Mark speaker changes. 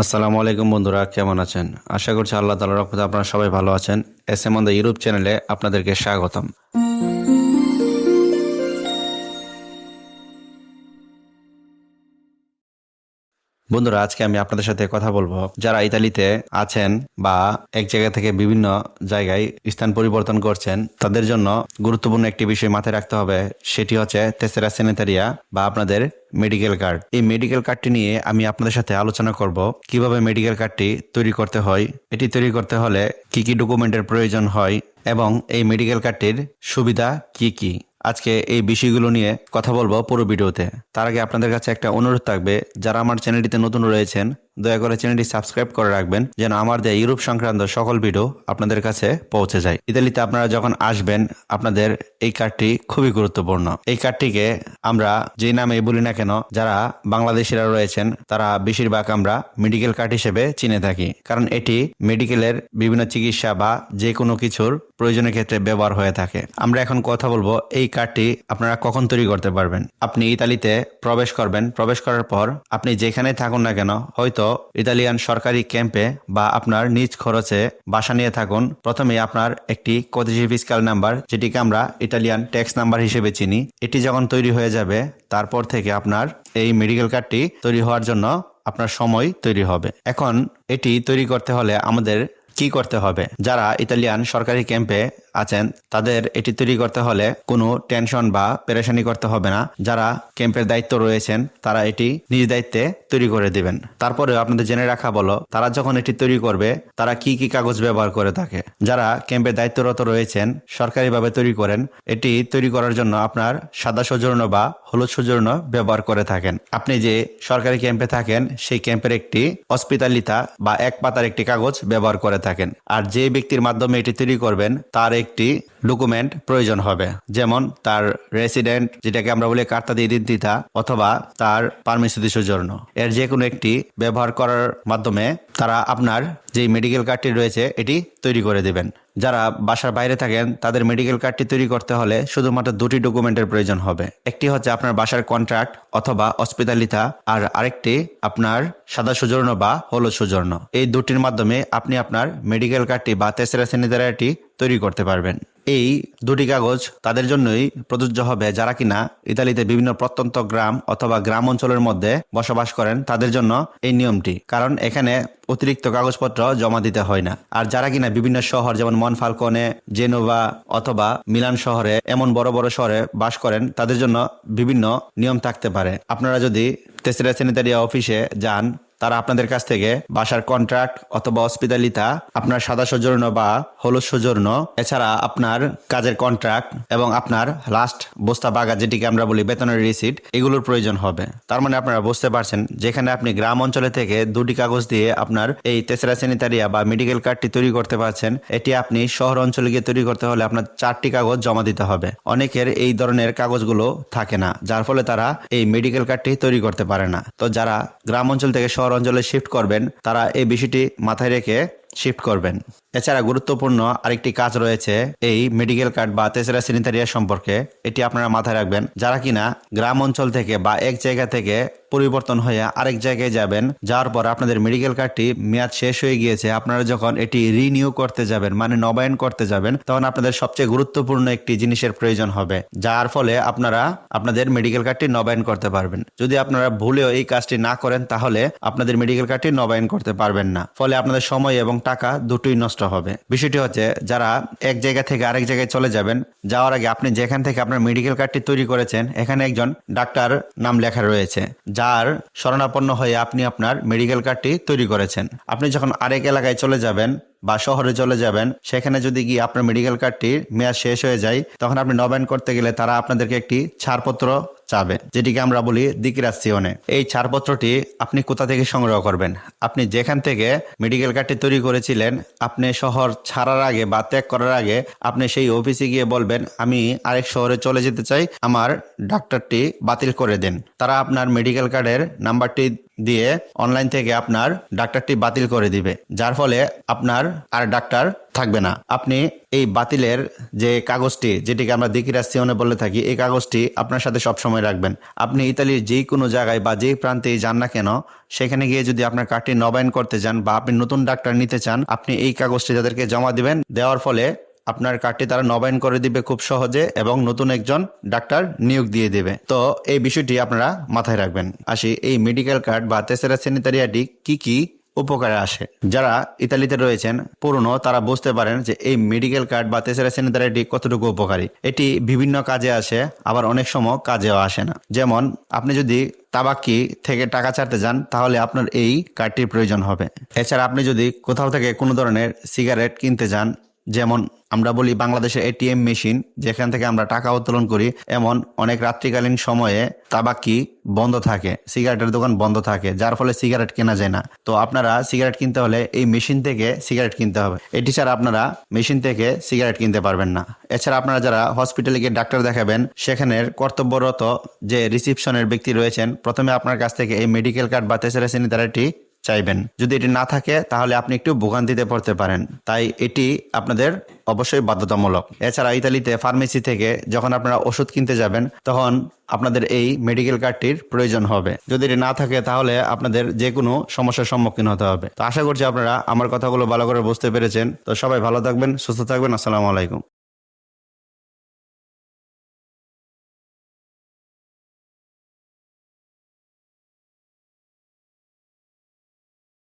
Speaker 1: আসসালামু আলাইকুম বন্ধুরা, কেমন আছেন? আশা করছি আল্লাহ তালার রহমতে আপনারা সবাই ভালো আছেন। এস এম দ্য ইউটিউব চ্যানেলে আপনাদেরকে স্বাগতম। বন্ধুরা, আজকে আমি আপনাদের সাথে কথা বলব। যারা ইতালিতে আছেন বা এক জায়গা থেকে বিভিন্ন জায়গায় স্থান পরিবর্তন করছেন, তাদের জন্য গুরুত্বপূর্ণ একটি বিষয় মাথায় রাখতে হবে। সেটি হচ্ছে তেসেরা সেনেটারিয়া বা আপনাদের মেডিকেল কার্ড এই মেডিকেল কার্ডটি নিয়ে আমি আপনাদের সাথে আলোচনা করব। কীভাবে মেডিকেল কার্ডটি তৈরি করতে হয়? এটি তৈরি করতে হলে কি কি ডকুমেন্টের প্রয়োজন হয়? এবং এই মেডিকেল কার্ডটির সুবিধা কি কি? আজকে এই বিষয়গুলো নিয়ে কথা বলব পুরো ভিডিওতে। তার আগে আপনাদের কাছে একটা অনুরোধ থাকবে। যারা আমার চ্যানেলটিতে নতুন রয়েছেন দয়া করে চ্যানেলটি সাবস্ক্রাইব করে রাখবেন যেন আমার দেয়া ইউরোপ সংক্রান্ত সকল ভিডিও আপনাদের কাছে পৌঁছে যায়। ইতালিতে আপনারা যখন আসবেন, আপনাদের এই কার্ডটি খুবই গুরুত্বপূর্ণ। এই কার্ডটিকে আমরা যে নামে বলি না কেন, যারা বাংলাদেশিরা রয়েছেন, তারা বেশিরভাগ আমরা মেডিকেল কার্ড হিসেবে চিনে থাকি। কারণ এটি মেডিকেলের বিভিন্ন চিকিৎসা বা যে কোনো কিছুর প্রয়োজনের ক্ষেত্রে ব্যবহার হয়ে থাকে। আমরা এখন কথা বলব এই কার্ডটি আপনারা কখন তৈরি করতে পারবেন। আপনি ইতালিতে প্রবেশ করবেন। প্রবেশ করার পর আপনি যেখানে থাকুন না কেন, হয়তো ইতালিয়ান সরকারি ক্যাম্পে বা আপনার নিজ খরচে বাসা নিয়ে থাকুন। প্রথমে আপনার একটি কতিজি ফিসকাল নাম্বার, যেটিকে আমরা ইতালিয়ান ট্যাক্স নাম্বার হিসেবে চিনি। এটি যখন তৈরি হয়ে যাবে, তারপর থেকে আপনার এই মেডিকেল কার্ডটি তৈরি হওয়ার জন্য আপনার সময় তৈরি হবে। এখন এটি তৈরি করতে হলে আমাদের কি করতে হবে? যারা ইতালিয়ান সরকারি ক্যাম্পে আছেন, তাদের এটি তৈরি করতে হলে কোনো টেনশন বা পেরেশানি করতে হবে না। যারা ক্যাম্পের দায়িত্ব রয়েছেন, তারা এটি নিজ দায়িত্বে তৈরি করে দিবেন। তারপরে আপনাদের জেনে রাখা বলো, তারা যখন এটি তৈরি করবে, তারা কি কি কাগজ ব্যবহার করে থাকে? যারা ক্যাম্পে দায়িত্বরত রয়েছেন, সরকারিভাবে তৈরি করেন, এটি তৈরি করার জন্য আপনার সাদা সৌজন্য বা হলুদ সৌজন্য ব্যবহার করে থাকেন। আপনি যে সরকারি ক্যাম্পে থাকেন, সেই ক্যাম্পের একটি হসপিটালিতা বা এক পাতার একটি কাগজ ব্যবহার করে থাকেন। আর যে ব্যক্তির মাধ্যমে এটি তৈরি করবেন, তার একটি ডকুমেন্ট প্রয়োজন হবে। যেমন তার রেসিডেন্ট যেটাকে আমরা বলি কার্তা দিয়ে দিতা অথবা তার পারমিশন সৌজন্য এর যে কোনো একটি ব্যবহার করার মাধ্যমে তারা আপনার যে মেডিকেল কার্ডটি রয়েছে, এটি তৈরি করে দেবেন। যারা বাসার বাইরে থাকেন, তাদের মেডিকেল কার্ডটি তৈরি করতে হলে শুধুমাত্র দুটি ডকুমেন্টের প্রয়োজন হবে। একটি হচ্ছে আপনার বাসার কন্ট্রাক্ট অথবা হসপিটালিতা আর আরেকটি আপনার সাদা সুজর্ণ বা হলুদ সুজর্ণ। এই দুটির মাধ্যমে আপনি আপনার মেডিকেল কার্ডটি বা তেসরা সেনিদারাটি তৈরি করতে পারবেন। এই দুটি কাগজ তাদের জন্যই প্রযোজ্য হবে। যারা কিনা ইতালিতে বিভিন্ন প্রত্যন্ত গ্রাম অথবা গ্রাম অঞ্চলের মধ্যে বসবাস করেন, তাদের জন্য এই নিয়মটি। কারণ এখানে অতিরিক্ত কাগজপত্র জমা দিতে হয় না। আর যারা কিনা বিভিন্ন শহর, যেমন মনফালকনে, জেনোভা অথবা মিলান শহরে এমন বড় বড় শহরে বাস করেন, তাদের জন্য বিভিন্ন নিয়ম থাকতে পারে। আপনারা যদি তেসরা সেনিটারিয়া অফিসে যান তারা আপনাদের কাছ থেকে বাসার কন্ট্রাক্ট অথবা হসপিটালিতা আপনার সাদা সৌজন্য বা হলুদ সৌজন্য এছাড়া আপনার কাজের কন্ট্রাক্ট এবং আপনার লাস্ট বস্তা বাগা যেটিকে আমরা বলি বেতনের রিসিট এগুলোর প্রয়োজন হবে। তার মানে আপনারা বুঝতে পারছেন যেখানে আপনি গ্রাম অঞ্চলে থেকে দুটি কাগজ দিয়ে আপনার এই তেসরা সেনিটারিয়া বা মেডিকেল কার্ডটি তৈরি করতে পারছেন, এটি আপনি শহর অঞ্চলে গিয়ে তৈরি করতে হলে আপনার চারটি কাগজ জমা দিতে হবে। অনেকের এই ধরনের কাগজগুলো থাকে না, যার ফলে তারা এই মেডিকেল কার্ডটি তৈরি করতে পারে না। তো যারা গ্রাম অঞ্চল থেকে শহর অঞ্চলে শিফট করবেন, তারা এই বিষয়টি মাথায় রেখে শিফট করবেন। এছাড়া গুরুত্বপূর্ণ আরেকটি কাজ রয়েছে এই মেডিকেল কার্ড বা তেসরা সেনিটারিয়া সম্পর্কে। এটি আপনারা মাথায় রাখবেন, যারা কিনা গ্রাম অঞ্চল থেকে বা এক জায়গা থেকে পরিবর্তন হয়ে আরেক জায়গায় যাবেন, যাওয়ার পর আপনাদের মেডিকেল কার্ডটি মেয়াদ শেষ হয়ে গিয়েছে। আপনারা যখন এটি রিনিউ করতে যাবেন মানে নবায়ন করতে যাবেন, তখন আপনাদের সবচেয়ে গুরুত্বপূর্ণ একটি জিনিসের প্রয়োজন হবে, যার ফলে আপনারা আপনাদের মেডিকেল কার্ডটি নবায়ন করতে পারবেন। যদি আপনারা ভুলেও এই কাজটি না করেন, তাহলে আপনাদের মেডিকেল কার্ডটি নবায়ন করতে পারবেন না। ফলে আপনাদের সময় এবং টাকা দুটোই নষ্ট হবে। বিষয়টি হচ্ছে, যারা এক জায়গা থেকে আরেক জায়গায় চলে যাবেন, যাওয়ার আগে আপনি যেখান থেকে আপনার মেডিকেল কার্ডটি তৈরি করেছেন, এখানে একজন ডাক্তার নাম লেখা রয়েছে যার শরণাপন্ন হয়ে আপনি আপনার মেডিকেল কার্ডটি তৈরি করেছেন। আপনি যখন আরেক এলাকায় চলে যাবেন বা শহরে চলে যাবেন, সেখানে যদি গিয়ে আপনার মেডিকেল কার্ডটি মেয়াদ শেষ হয়ে যায়, তখন আপনি নবায়ন করতে গেলে তারা আপনাদেরকে একটি ছাড়পত্র চাবে, যেটিকে আমরা বলি দিকিরাসিওনে এই ছাড়পত্রটি আপনি কোথা থেকে সংগ্রহ করবেন? আপনি যেখান থেকে মেডিকেল কার্ডটি তৈরি করেছিলেন, আপনি শহর ছাড়ার আগে বা ত্যাগ করার আগে আপনি সেই অফিসে গিয়ে বলবেন, আমি আরেক শহরে চলে যেতে চাই, আমার ডাক্তারটি বাতিল করে দেন। তারা আপনার মেডিকেল কার্ডের নাম্বারটি দিয়ে অনলাইন থেকে আপনার ডাক্তারটি বাতিল করে দিবে। যার ফলে আপনার আর ডাক্তার থাকবে না। আপনি এই বাতিলের যে কাগজটি, যেটিকে আমরা দিকিরাস্তিয়নে বলে থাকি, এই কাগজটি আপনার সাথে সবসময় রাখবেন। আপনি ইতালির যে কোনো জায়গায় বা যেই প্রান্তেই যান না কেন, সেখানে গিয়ে যদি আপনার কার্ডটি নবায়ন করতে চান বা আপনি নতুন ডাক্তার নিতে চান, আপনি এই কাগজটি তাদেরকে জমা দিবেন। দেওয়ার ফলে আপনার কার্ডটি তারা নবায়ন করে দিবে খুব সহজে এবং নতুন একজন ডাক্তার নিয়োগ দিয়ে দেবে। তো এই বিষয়টি আপনারা মাথায় রাখবেন। আসি, এই মেডিকেল কার্ড বা তেসেরা স্যানিটারিয়াটি কি কি উপকারে আসে? যারা ইতালিতে রয়েছেন, পুরনো, তারা বুঝতে পারেন যে এই মেডিকেল কার্ড বা তেসেরা স্যানিটারিটি কতটুকু উপকারী। এটি বিভিন্ন কাজে আসে, আবার অনেক সময় কাজেও আসে না। যেমন, আপনি যদি তাবাকি থেকে টাকা ছাড়তে যান, তাহলে আপনার এই কার্ডটির প্রয়োজন হবে। এছাড়া আপনি যদি কোথাও থেকে কোনো ধরনের সিগারেট কিনতে যান যেমন আমরা বলি বাংলাদেশের এটিএম মেশিন, যেখান থেকে আমরা টাকা উত্তোলন করি, এমন অনেক রাত্রিকালীন সময়ে তাবাকি বন্ধ থাকে, সিগারেটের দোকান বন্ধ থাকে, যার ফলে সিগারেট কেনা যায় না। তো আপনারা সিগারেট কিনতে হলে এই মেশিন থেকে সিগারেট কিনতে হবে। এটি ছাড়া আপনারা মেশিন থেকে সিগারেট কিনতে পারবেন না। এছাড়া আপনারা যারা হসপিটালে গিয়ে ডাক্তার দেখাবেন, সেখানের কর্তব্যরত যে রিসিপশনের ব্যক্তি রয়েছেন, প্রথমে আপনার কাছ থেকে এই মেডিকেল কার্ড বা তেসরা স্যানিটারিটি চাইবেন। যদি এটি না থাকে, তাহলে আপনি একটু ভোগান্তিতে পড়তে পারেন। তাই এটি আপনাদের অবশ্যই বাধ্যতামূলক। এছাড়া ইতালিতে ফার্মেসি থেকে যখন আপনারা ওষুধ কিনতে যাবেন, তখন আপনাদের এই মেডিকেল কার্ডটির প্রয়োজন হবে। যদি এটি না থাকে, তাহলে আপনাদের যে কোনো সমস্যার সম্মুখীন হতে হবে। তো আশা করছি আপনারা আমার কথাগুলো ভালো করে বুঝতে পেরেছেন। তো সবাই ভালো থাকবেন, সুস্থ থাকবেন। আসসালামু আলাইকুম।